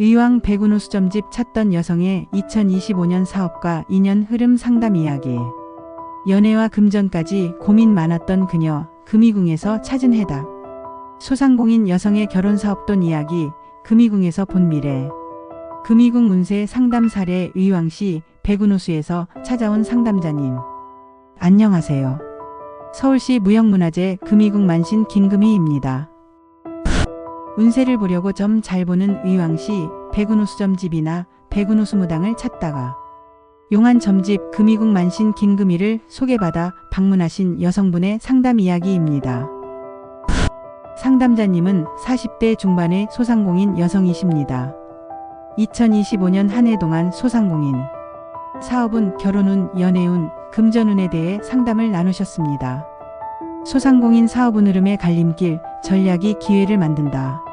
의왕 백운호 수점집 찾던 여성의 2025년 사업과 인연 흐름 상담 이야기. 연애와 금전까지 고민 많았던 그녀, 금이궁에서 찾은 해답. 소상공인 여성의 결혼 사업돈 이야기, 금이궁에서 본 미래. 금이궁 운세 상담 사례 의왕시 백운호수에서 찾아온 상담자님. 안녕하세요. 서울시 무형문화재 금이궁 만신 김금희입니다. 운세를 보려고 점 잘 보는 의왕시 백운호수 점집이나 백운호수 무당을 찾다가 용한 점집 금이궁 만신 김금희를 소개받아 방문하신 여성분의 상담 이야기입니다. 상담자님은 40대 중반의 소상공인 여성이십니다. 2025년 한 해 동안 소상공인 사업운, 결혼운, 연애운, 금전운에 대해 상담을 나누셨습니다. 소상공인 사업운 흐름의 갈림길, 전략이 기회를 만든다.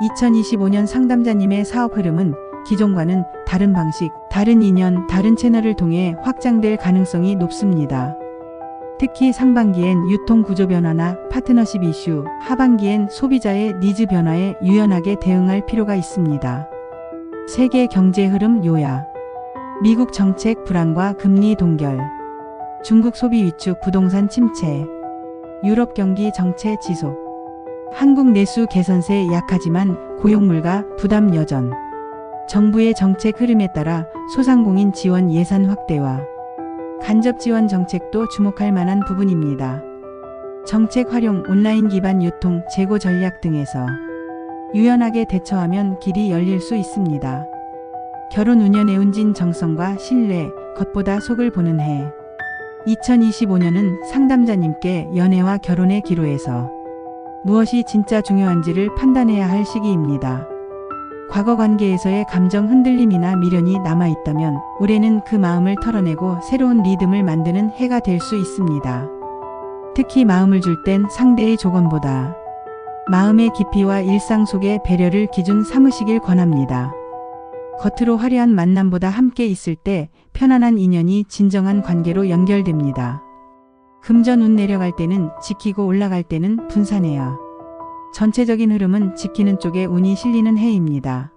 2025년 상담자님의 사업 흐름은 기존과는 다른 방식, 다른 인연, 다른 채널을 통해 확장될 가능성이 높습니다. 특히 상반기엔 유통 구조 변화나 파트너십 이슈, 하반기엔 소비자의 니즈 변화에 유연하게 대응할 필요가 있습니다. 세계 경제 흐름 요약. 미국 정책 불안과 금리 동결. 중국 소비 위축 부동산 침체. 유럽 경기 정체 지속. 한국 내수 개선세 약하지만 고용물가 부담 여전. 정부의 정책 흐름에 따라 소상공인 지원 예산 확대와 간접 지원 정책도 주목할 만한 부분입니다. 정책 활용, 온라인 기반 유통, 재고 전략 등에서 유연하게 대처하면 길이 열릴 수 있습니다. 결혼 운연의 운진 정성과 신뢰, 겉보다 속을 보는 해. 2025년은 상담자님께 연애와 결혼의 기로에서 무엇이 진짜 중요한지를 판단해야 할 시기입니다. 과거 관계에서의 감정 흔들림이나 미련이 남아있다면 올해는 그 마음을 털어내고 새로운 리듬을 만드는 해가 될 수 있습니다. 특히 마음을 줄 땐 상대의 조건보다 마음의 깊이와 일상 속의 배려를 기준 삼으시길 권합니다. 겉으로 화려한 만남보다 함께 있을 때 편안한 인연이 진정한 관계로 연결됩니다. 금전 운 내려갈 때는 지키고 올라갈 때는 분산해야. 전체적인 흐름은 지키는 쪽에 운이 실리는 해입니다.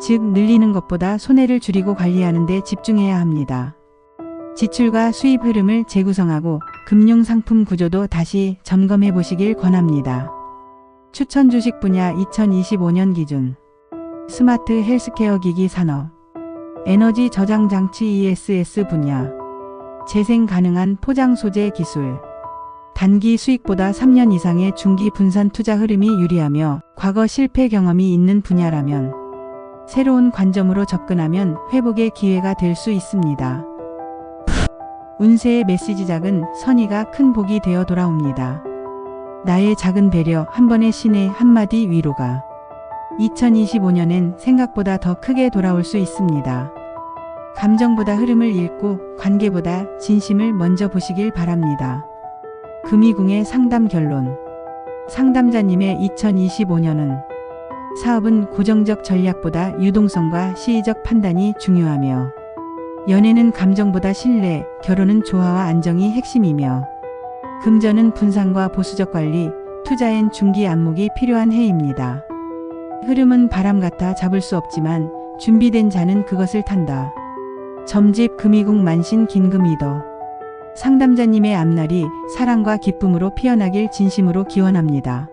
즉, 늘리는 것보다 손해를 줄이고 관리하는 데 집중해야 합니다. 지출과 수입 흐름을 재구성하고 금융 상품 구조도 다시 점검해 보시길 권합니다. 추천 주식 분야 2025년 기준 스마트 헬스케어 기기 산업 에너지 저장 장치 ESS 분야 재생 가능한 포장 소재 기술 단기 수익보다 3년 이상의 중기 분산 투자 흐름이 유리하며 과거 실패 경험이 있는 분야라면 새로운 관점으로 접근하면 회복의 기회가 될 수 있습니다. 운세의 메시지작은 선의가 큰 복이 되어 돌아옵니다. 나의 작은 배려 한 번의 신의 한마디 위로가 2025년엔 생각보다 더 크게 돌아올 수 있습니다. 감정보다 흐름을 읽고 관계보다 진심을 먼저 보시길 바랍니다. 금이궁의 상담 결론. 상담자님의 2025년은 사업은 고정적 전략보다 유동성과 시의적 판단이 중요하며 연애는 감정보다 신뢰, 결혼은 조화와 안정이 핵심이며 금전은 분산과 보수적 관리, 투자엔 중기 안목이 필요한 해입니다. 흐름은 바람 같아 잡을 수 없지만 준비된 자는 그것을 탄다. 점집 금이궁 만신 긴금이더. 상담자님의 앞날이 사랑과 기쁨으로 피어나길 진심으로 기원합니다.